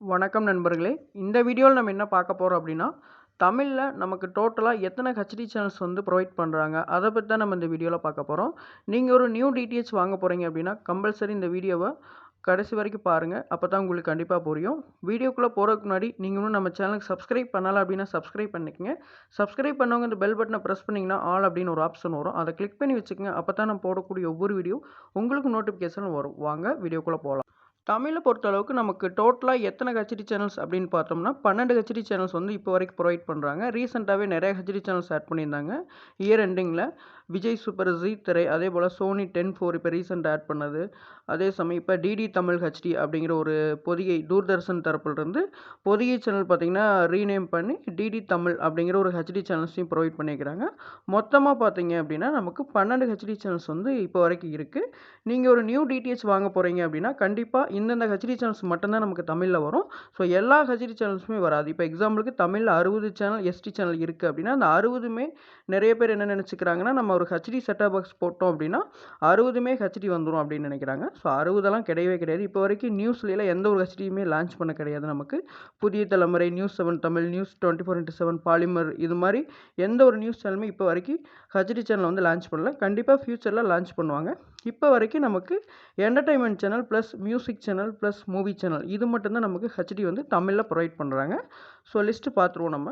வணக்கம் நண்பர்களே. இந்த வீடியோவில் நம்ம என்ன பார்க்க போகிறோம் அப்படின்னா தமிழில் நமக்கு டோட்டலாக எத்தனை ஹெச்டி சேனல்ஸ் வந்து ப்ரொவைட் பண்ணுறாங்க அதை பற்றி தான் நம்ம இந்த வீடியோவில் பார்க்க போகிறோம் நீங்கள் ஒரு நியூ டிடிஹெச் வாங்க போகிறீங்க அப்படின்னா கம்பல்சரி இந்த வீடியோவை கடைசி வரைக்கும் பாருங்கள் அப்போ தான் உங்களுக்கு கண்டிப்பாக புரியும். வீடியோக்குள்ளே போகிறதுக்கு முன்னாடி நீங்கள் இன்னும் நம்ம சேனலுக்கு சப்ஸ்கிரைப் பண்ணலாம் அப்படின்னா சப்ஸ்கிரைப் பண்ணிக்கங்க. சப்ஸ்கிரைப் பண்ணவங்க இந்த பெல் பட்டனை ப்ரெஸ் பண்ணிங்கன்னா ஆல் அப்படின்னு ஒரு ஆப்ஷன் வரும். அதை கிளிக் பண்ணி வச்சுக்கோங்க அப்போ தான் நம்ம போடக்கூடிய ஒவ்வொரு வீடியோ உங்களுக்கு நோட்டிஃபிகேஷன் வரும். வாங்க வீடியோக்குள்ளே போகலாம் தமிழை பொறுத்தளவுக்கு நமக்கு டோட்டலாக எத்தனை ஹெச்டி சேனல்ஸ் அப்படின்னு பார்த்தோம்னா பன்னெண்டு ஹெச்டி சேனல்ஸ் வந்து இப்போ வரைக்கும் ப்ரொவைட் பண்ணுறாங்க ரீசெண்டாகவே நிறைய ஹெச்டி சேனல்ஸ் ஆட் பண்ணியிருந்தாங்க. இயர் எண்டிங்கில் விஜய் சூப்பர் ஜி திரை அதே போல் சோனி டென் ஃபோர் இப்போ ரீசெண்டாக ஆட் பண்ணது. அதே சமயம் இப்போ டிடி தமிழ் ஹெச்டி அப்படிங்கிற ஒரு பொதிகை தூர்தர்ஷன் தரப்புலேருந்து பொதிகை சேனல் பார்த்திங்கன்னா ரீநேம் பண்ணி டிடி தமிழ் அப்படிங்கிற ஒரு ஹெச்டி சேனல்ஸையும் ப்ரொவைட் பண்ணிக்கிறாங்க மொத்தமாக பார்த்தீங்க அப்படின்னா நமக்கு பன்னெண்டு ஹெச்டி சேனல்ஸ் வந்து இப்போ வரைக்கும் இருக்குது நீங்கள் ஒரு நியூ டிடிஹெச் வாங்க போகிறீங்க அப்படின்னா கண்டிப்பாக இந்தந்த ஹெச்டி சேனல்ஸ் மட்டும்தான் நமக்கு தமிழில் வரும். ஸோ எல்லா ஹெச்டி சேனல்ஸுமே வராது. இப்போ எக்ஸாம்பிளுக்கு தமிழில் அறுபது சேனல் எஸ்டி சேனல் இருக்குது அப்படின்னா அந்த அறுபதுமே நிறைய பேர் என்ன நினச்சிக்கிறாங்கன்னா நம்ம ஒரு ஹெச்டி செட்டப் பாக்ஸ் போட்டோம் அப்படின்னா அறுபதுமே ஹெச்டி வந்துடும் அப்படின்னு நினைக்கிறாங்க. ஸோ அறுபதெல்லாம் கிடையவே கிடையாது. இப்போ வரைக்கும் நியூஸ்லாம் எந்த ஒரு ஹெச்டியுமே லான்ச் பண்ண கிடையாது நமக்கு. Puthiya Thalaimurai news seven Tamil news twenty four into seven Polimer இது மாதிரி எந்த ஒரு நியூஸ் சேனலுமே இப்போ வரைக்கும் ஹெச்டி சேனல் வந்து லான்ச் பண்ணல. கண்டிப்பாக ஃப்யூச்சரில் லான்ச் பண்ணுவாங்க. இப்போ வரைக்கும் நமக்கு entertainment channel plus music channel plus movie channel இது மட்டும்தான் நமக்கு ஹெச்டி வந்து தமிழில் ப்ரொவைட் பண்ணுறாங்க ஸோ லிஸ்ட்டு பார்த்துருவோம் நம்ம.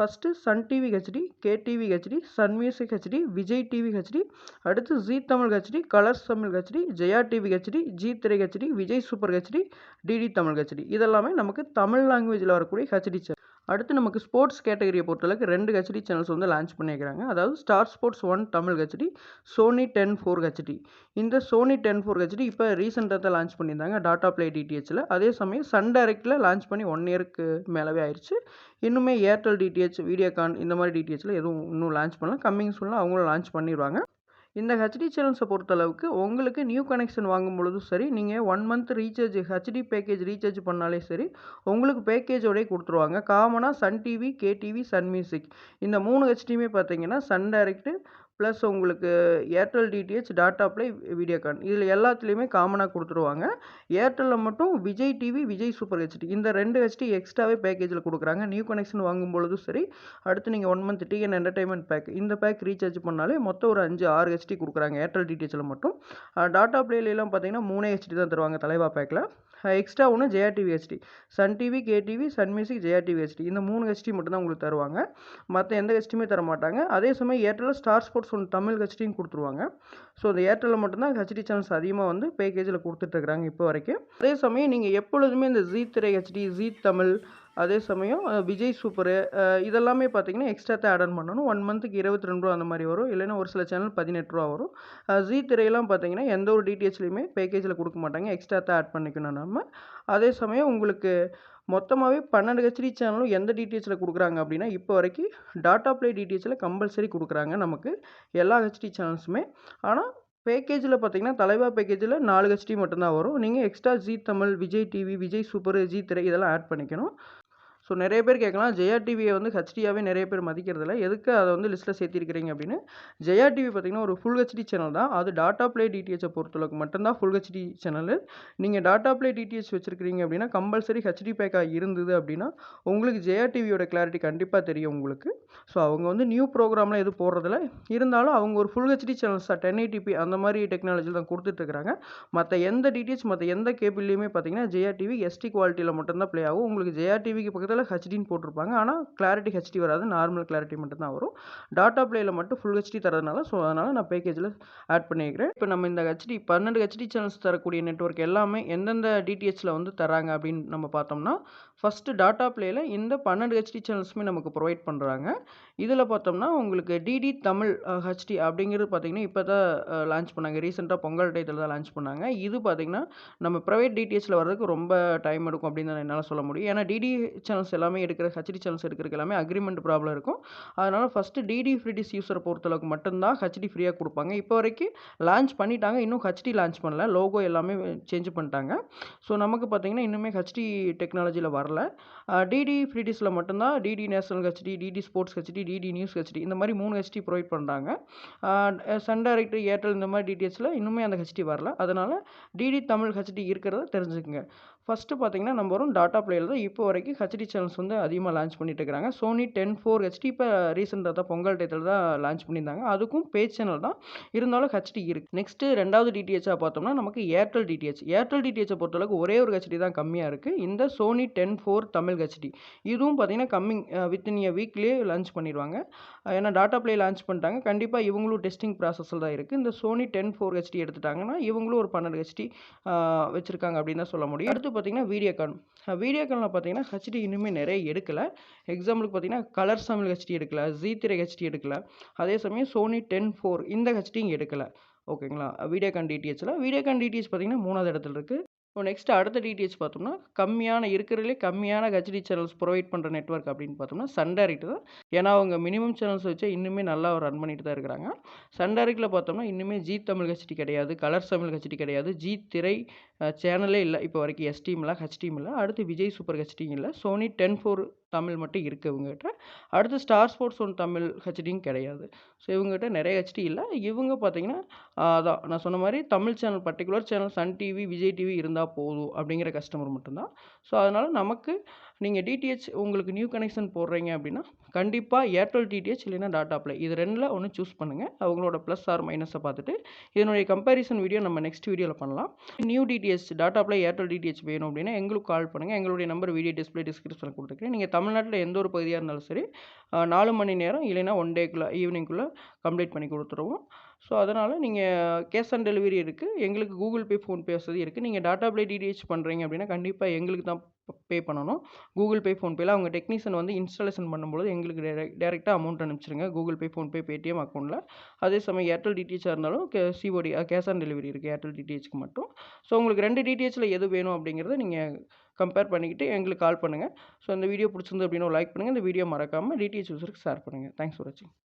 First Sun TV HD KTV HD Sun Music HD Vijay TV HD அடுத்து Zee Tamil HD Colors Tamil HD Jaya TV HD Zee Thirai HD Vijay Super HD DD Tamil HD இதெல்லாமே நமக்கு தமிழ் லாங்குவேஜில் வரக்கூடிய HD channel அடுத்து நமக்கு sports கேட்டகரியை பொறுத்தளவுக்கு ரெண்டு HD channels வந்து லான்ச் பண்ணியிருக்கிறாங்க. அதாவது star sports one Tamil HD Sony ten four HD இந்த சோனி டென் ஃபோர் ஹெச்டி இப்போ ரீசெண்டாக தான் லான்ச் பண்ணியிருந்தாங்க டாட்டா ப்ளே டிடிஹெச்சில் அதே சமயம் சன் டைரக்டில் லான்ச் பண்ணி ஒன் இயருக்கு மேலவே ஆயிடுச்சு இன்னுமே ஏர்டெல் டிடிஹெச் வீடியோகான் இந்த மாதிரி டிடிஹெச்சில் எதுவும் இன்னும் லான்ச் பண்ணலாம் கம்மிங் சூனில் அவங்களும் லான்ச் பண்ணிடுவாங்க இந்த ஹெச்டி சேனல்ஸை பொறுத்தளவுக்கு உங்களுக்கு நியூ கனெக்ஷன் வாங்கும் பொழுதும் சரி நீங்கள் one month recharge HD package recharge பண்ணாலே சரி உங்களுக்கு பேக்கேஜோடய கொடுத்துருவாங்க. காமனாக Sun TV KTV Sun Music இந்த மூணு ஹெச்டியுமே பார்த்தீங்கன்னா சன் டைரக்ட்டு ப்ளஸ் உங்களுக்கு Airtel DTH tata Play Videocon இதில் எல்லாத்துலேயுமே காமனாக கொடுத்துருவாங்க. ஏர்டெல்லில் மட்டும் Vijay TV Vijay Super HD இந்த ரெண்டு ஹெச்டி எக்ஸ்ட்ராவே பேக்கேஜில் கொடுக்குறாங்க. நியூ கனெக்ஷன் வாங்கும் பொழுதும் சரி அடுத்து நீங்கள் one month TN entertainment pack இந்த பேக் ரீசார்ஜ் பண்ணாலே மொத்தம் ஒரு அஞ்சு ஆறு ஹெச்டி கொடுக்குறாங்க ஏர்டெல் டிடிஹெச்சில் மட்டும். டாட்டா ப்ளேலாம் பார்த்தீங்கன்னா மூணே ஹெச்டி தான் தருவாங்க தலைவா பேக்கில் எக்ஸ்ட்ரா ஒன்று Jaya TV HD Sun TV KTV Sun Music Jaya TV HD இந்த மூணு ஹெச்டி மட்டும்தான் உங்களுக்கு தருவாங்க. மற்ற எந்த ஹெச்டியுமே தர மாட்டாங்க. அதே சமயம் ஏர்டெல்லில் ஸ்டார் ஸ்போர்ட்ஸ் ஒன்று தமிழ் ஹெச்டியும் கொடுத்துருவாங்க. ஸோ இந்த ஏர்டெல்லில் மட்டும்தான் ஹெச்டி சேனல்ஸ் அதிகமாக வந்து பேக்கேஜில் கொடுத்துட்ருக்குறாங்க இப்போ வரைக்கும். அதே சமயம் நீங்கள் எப்பொழுதுமே இந்த ஜீ திரை ஹெச்டி ஜீ தமிழ் அதே சமயம் விஜய் சூப்பரு இதெல்லாமே பார்த்தீங்கன்னா எக்ஸ்ட்ரா தான் ஆட் ஆன் பண்ணணும். ஒன் மந்த்துக்கு இருபத்தி ரெண்டு ரூபா அந்த மாதிரி வரும். இல்லைன்னா ஒரு சில சேனல் பதினெட்டு ரூபா வரும். ஜி திரையெல்லாம் பார்த்தீங்கன்னா எந்த ஒரு டிடிஹெச்லையுமே பேக்கேஜில் கொடுக்க மாட்டாங்க. எக்ஸ்ட்ரா தான் ஆட் பண்ணிக்கணும் நம்ம அதே சமயம் உங்களுக்கு மொத்தமாகவே பன்னெண்டு ஹெச்டி சேனலும் எந்த டிடிஹெச்சில் கொடுக்குறாங்க அப்படின்னா இப்போ வரைக்கும் டாட்டா ப்ளே டிடிஹெச்சில் கம்பல்சரி கொடுக்குறாங்க நமக்கு எல்லா ஹெச்டி சேனல்ஸுமே ஆனால் பேக்கேஜில் பார்த்தீங்கன்னா தலைவா பேக்கேஜில் நாலு ஹெச்டி மட்டும்தான் வரும். நீங்கள் extra Zee Tamil Vijay TV Vijay Super Zee Thirai இதெல்லாம் ஆட் பண்ணிக்கணும். ஸோ நிறைய பேர் கேட்கலாம் ஜெயா டிவியை வந்து ஹெச்டியாகவே நிறைய பேர் மதிக்கிறதில்ல. எதுக்கு அதை வந்து லிஸ்ட்டில் சேர்த்திருக்கிறீங்க? அப்படின்னு. ஜெயா டிவி பார்த்திங்கன்னா ஒரு ஃபுல் ஹெச்டி சேனல் தான். அது டாட்டா ப்ளே டிடிஹெச்சை பொறுத்தளவுக்கு மட்டும்தான் ஃபுல் ஹெச்டி சேனல் நீங்கள் டாட்டா ப்ளே டிடிஹெச் வச்சுருக்கிறீங்க அப்படின்னா கம்பல்சரி ஹெச்டி பேக்காக இருந்தது அப்படின்னா உங்களுக்கு ஜெயா டிவியோட கிளாரிட்டி கண்டிப்பாக தெரியும் உங்களுக்கு. ஸோ அவங்க வந்து நியூ ப்ரோக்ராம்லாம் எதுவும் போடுறதில்ல. இருந்தாலும் அவங்க ஒரு full HD channels ten eighty p அந்த மாதிரி டெக்னாலஜியில் தான் கொடுத்துட்ருக்காங்க மற்ற எந்த டிடிஹெச் மற்ற எந்த கேபிள்லேயுமே பார்த்தீங்கன்னா ஜெயா டிவி எஸ்டி குவாலிட்டியில் மட்டும்தான் ப்ளே ஆகும். உங்களுக்கு ஜெயா டிவிக்கு பக்கத்தில் ஹெச்டின்னு போட்டிருப்பாங்க. ஆனால் கிளாரிட்டி ஹெச்டி வராது. நார்மல் கிளாரிட்டி மட்டும்தான் வரும். டாட்டா பிளேயில் மட்டும் ஃபுல் ஹெச்டி தரதுனால ஸோ அதனால் நான் பேக்கேஜில் ஆட் பண்ணியிருக்கிறேன் இப்போ நம்ம இந்த ஹெச்டி பன்னெண்டு ஹெச்டி சேனல்ஸ் தரக்கூடிய நெட்ஒர்க் எல்லாமே எந்தெந்த டிடிஹெச்சில் வந்து தராங்க அப்படின்னு நம்ம பார்த்தோம்னா ஃபஸ்ட்டு டாட்டா ப்ளேயில் இந்த பன்னெண்டு ஹெச்டி சேனல்ஸுமே நமக்கு ப்ரொவைட் பண்ணுறாங்க இதில் பார்த்தோம்னா உங்களுக்கு டிடி தமிழ் ஹெச்டி அப்படிங்கிறது பார்த்திங்கன்னா இப்போ தான் லான்ச் பண்ணாங்க. ரீசெண்டாக பொங்கல் டயத்தில் தான் லான்ச் பண்ணாங்க. இது பார்த்திங்கன்னா நம்ம ப்ரைவேட் டிடிஹெச்சில் வர்றதுக்கு ரொம்ப டைம் எடுக்கும் அப்படின்னு தான் என்னால் சொல்ல முடியும். ஏன்னா டிடி சேனல்ஸ் எல்லாமே எடுக்கிற ஹெச்டி சேனல்ஸ் எடுக்கிறதுக்கு எல்லாமே அக்ரிமெண்ட் ப்ராப்ளம் இருக்கும். அதனால் ஃபஸ்ட்டு டிடி ஃப்ரீடிஸ் யூஸரை பொறுத்தளவுக்கு மட்டும்தான் ஹெச்டி ஃப்ரீயாக கொடுப்பாங்க. இப்போ வரைக்கும் லான்ச் பண்ணிட்டாங்க இன்னும் ஹெச்டி லான்ச் பண்ணல. லோகோ எல்லாமே சேஞ்ச் பண்ணிட்டாங்க. ஸோ நமக்கு பார்த்திங்கன்னா இன்னுமே ஹெச்டி டெக்னாலஜியில் வரல. டிடி ஃப்ரீடிஸில் மட்டும்தான் DD national HD DD sports HD DD news HD இந்த மாதிரி மூணு ஹெச்டி ப்ரொவைட் பண்ணுறாங்க சன் டைரக்ட் ஏர்டெல் இந்த மாதிரி டிடிஹெச்சில் இன்னுமே அந்த ஹெச்டி வரல. அதனால் டிடி தமிழ் ஹெச்டி இருக்கிறத தெரிஞ்சுக்கங்க. ஃபஸ்ட்டு பார்த்தீங்கன்னா நம்ம வரும் டாட்டா பிளேயில் தான் இப்போ வரைக்கும் ஹெச்டி சேனல்ஸ் வந்து அதிகமாக லான்ச் பண்ணிட்டு இருக்கிறாங்க சோனி டென் ஃபோர் ஹெச்டி இப்போ ரீசெண்டாக தான் பொங்கல் டயத்தில் தான் லான்ச் பண்ணியிருந்தாங்க. அதுக்கும் பேஜ் சேனல் தான். இருந்தாலும் ஹெச்டி இருக்குது நெக்ஸ்ட்டு ரெண்டாவது டிடிஹெச்சாக பார்த்தோம்னா நமக்கு ஏர்டெல் டிடிஹெச் ஏர்டெல் டிடிஹெச்சை பொறுத்தளவுக்கு ஒரே ஒரு ஹெச்டி தான் கம்மியாக இருக்குது இந்த Sony Ten four Tamil HD இதுவும் பார்த்தீங்கன்னா கம்மிங் வித்தின் இயர் வீக்லேயே லான்ச் பண்ணிடுவாங்க. ஏன்னா டாட்டா பிளே லான்ச் பண்ணிட்டாங்க. கண்டிப்பாக இவங்களும் டெஸ்டிங் ப்ராசஸில் தான் இருக்குது இந்த சோனி டென் ஃபோர் ஹெச்டி எடுத்துட்டாங்கன்னா இவங்களும் ஒரு பன்னெண்டு ஹெச்டி வச்சுருக்காங்க அப்படின்னு தான் சொல்ல முடியும். அடுத்து பார்த்தீங்கன்னா வீடியோகான் வீடியோகானில் பார்த்தீங்கன்னா ஹெச்டி இன்னுமே நிறைய எடுக்கலை. எக்ஸாம்பிளுக்கு பார்த்தீங்கன்னா கலர் சமையல் ஹெச்டி எடுக்கல ஜி திரை ஹெச்டி எடுக்கல. அதே சமயம் சோனி டென் ஃபோர் இந்த ஹெச்டியும் எடுக்கலை. ஓகேங்களா வீடியோகான் டிடிஹெச்சில் வீடியோகான் டிடிஹெச் பார்த்தீங்கன்னா மூணாவது இடத்துல இருக்குது இப்போ நெக்ஸ்ட்டு அடுத்த டிடிஹெச் பார்த்தோம்னா கம்மியான இருக்கிறதுலே கம்மியான ஹெச்டி சேனல்ஸ் ப்ரொவைட் பண்ணுற நெட்ஒர்க் அப்படின்னு பார்த்தோம்னா சன் டைரக்ட் தான். ஏன்னா அவங்க மினிமம் சேனல்ஸ் வச்சு இன்னுமே நல்லா ரன் பண்ணிட்டு தான் இருக்கிறாங்க. சன் பார்த்தோம்னா இன்னுமே ஜி தமிழ் ஹெச்டி கிடையாது கலர்ஸ் தமிழ் ஹெச்டி கிடையாது ஜி திரை சேனலே இல்லை. இப்போ வரைக்கும் எஸ்டிஎம்ல ஹெச்டிஎம் இல்லை அடுத்து விஜய் சூப்பர் ஹெச்டியும் இல்லை. சோனி டென் ஃபோர் தமிழ் மட்டும் இருக்குது இவங்ககிட்ட. அடுத்து ஸ்டார் ஸ்போர்ட்ஸ் ஒன் தமிழ் ஹெச்டியும் கிடையாது. ஸோ இவங்ககிட்ட நிறைய ஹெச்டி இல்லை. இவங்க பார்த்தீங்கன்னா அதான் நான் சொன்ன மாதிரி Tamil channel particular channel Sun TV Vijay TV இருந்தால் போதும் அப்படிங்கிற கஸ்டமர் மட்டும்தான். ஸோ அதனால் நமக்கு நீங்கள் டிடிஹெச் உங்களுக்கு நியூ கனெக்ஷன் போடுறீங்க அப்படின்னா கண்டிப்பாக ஏர்டெல் டிடிஹெச் இல்லைன்னா டாட்டா ப்ளே இது ரெண்டில் ஒன்று சூஸ் பண்ணுங்கள் அவங்களோட ப்ளஸ் ஆர் மைனஸை பார்த்துட்டு இதனுடைய கம்பேரிசன் வீடியோ நம்ம நெக்ஸ்ட் வீடியோவில் பண்ணலாம். New DTH Tata Play Airtel DTH வேணும் அப்படின்னா எங்களுக்கு கால் பண்ணுங்கள் எங்களுடைய நம்பர் வீடியோ டிஸ்பிளே டிஸ்கிரிப்ஷனில் கொடுத்துருக்கேன். நீங்கள் தமிழ்நாட்டில் எந்த ஒரு பகுதியாக இருந்தாலும் சரி நாலு மணி நேரம் இல்லைன்னா ஒன் டேக்குள்ளே ஈவினிங்குள்ளே கம்ப்ளீட் பண்ணி கொடுத்துருவோம். ஸோ அதனால் நீங்கள் கேஷ் ஆன் டெலிவரி இருக்குது எங்களுக்கு கூகுள் பே ஃபோன்பே வசதி இருக்குது நீங்கள் டாட்டா பிளே டிடிஹெச் பண்ணுறீங்க அப்படின்னா கண்டிப்பாக எங்களுக்கு தான் பே பண்ணணும். கூகுள் பே ஃபோன்பேயில் அவங்க டெக்னீஷியன் வந்து இன்ஸ்டாலேஷன் பண்ணும்போது எங்களுக்கு டேரெக்ட் டேரெக்டாக அமௌண்ட் அனுப்பிச்சிருங்க. கூகுள் பே ஃபோன்பே பேடிஎம் அக்கௌண்ட்டில் அதே சமயம் ஏர்டெல் டிடிஹெச்சாக இருந்தாலும் K COD cash on delivery இருக்குது ஏர்டெல் டிடிஹெச்க்கு மட்டும். ஸோ உங்களுக்கு ரெண்டு டிடிஹெச்சில் எது வேணும் அப்படிங்கிறத நீங்கள் கம்பேர் பண்ணிக்கிட்டு எங்களுக்கு கால் பண்ணுங்கள் ஸோ இந்த வீடியோ பிடிச்சிருந்து அப்படின்னா லைக் பண்ணுங்கள் இந்த வீடியோ மறக்காமல் டிடிஹெச் யூஸருக்கு ஷேர் பண்ணுங்கள் தேங்க்ஸ் ஃபார் வாட்சிங்.